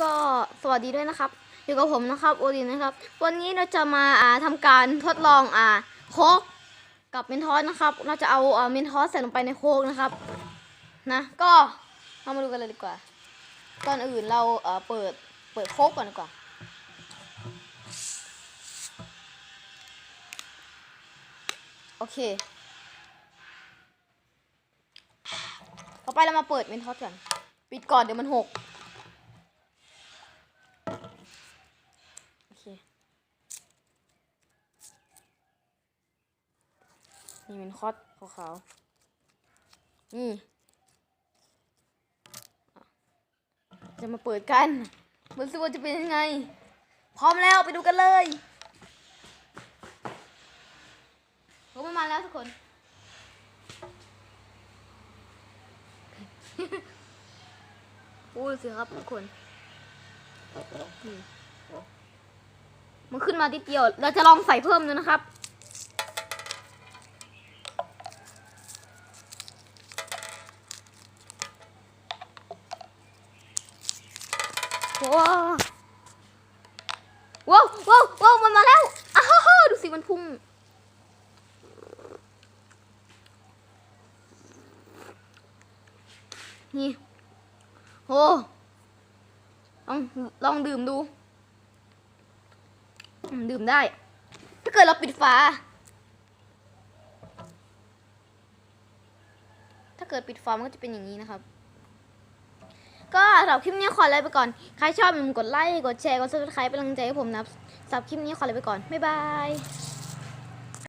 ก็สวัสดีด้วยนะครับ อยู่กับผมนะครับโอดินนะครับ วันนี้เราจะมาอ่าทำการทดลองอ่าโคกกับเมนทอสนะครับ เราจะเอาอ่าเมนทอสใส่ลงไปในโคกนะครับ นะ ก็เรามาดูกันเลยดีกว่า ก่อนอื่นเราเอ่อเปิดเปิดโคกก่อนดีกว่า โอเค ต่อไปเรามาเปิดเมนทอสก่อน ปิดก่อนเดี๋ยวมันหก โอเค นี่เป็นคอดขาวๆนี่อะจะมาเปิดกันดูสิว่าจะเป็นยังไง พร้อมแล้วไปดูกันเลยโอ้มันมาแล้วทุกคน พูดสิครับทุกคนนี่มันขึ้นมาทีเดียว เราจะลองใส่เพิ่มดูนะครับ ว้าวว้าวว้าว้ามันมาแล้วอ้าวดูสิมันพุ่งนี่โอ้ลองลองดื่มดูดื่มได้ ถ้าเกิดเราปิดฝา ถ้าเกิดปิดฝามันก็จะเป็นอย่างนี้นะครับ ก็สำหรับคลิปนี้ขอลาไปก่อน ใครชอบอย่าลืมกดไลค์ กดแชร์ กดซับสไครป์เป็นกำลังใจให้ผมนะสำหรับคลิปนี้ขอลาไปก่อน บ๊ายบาย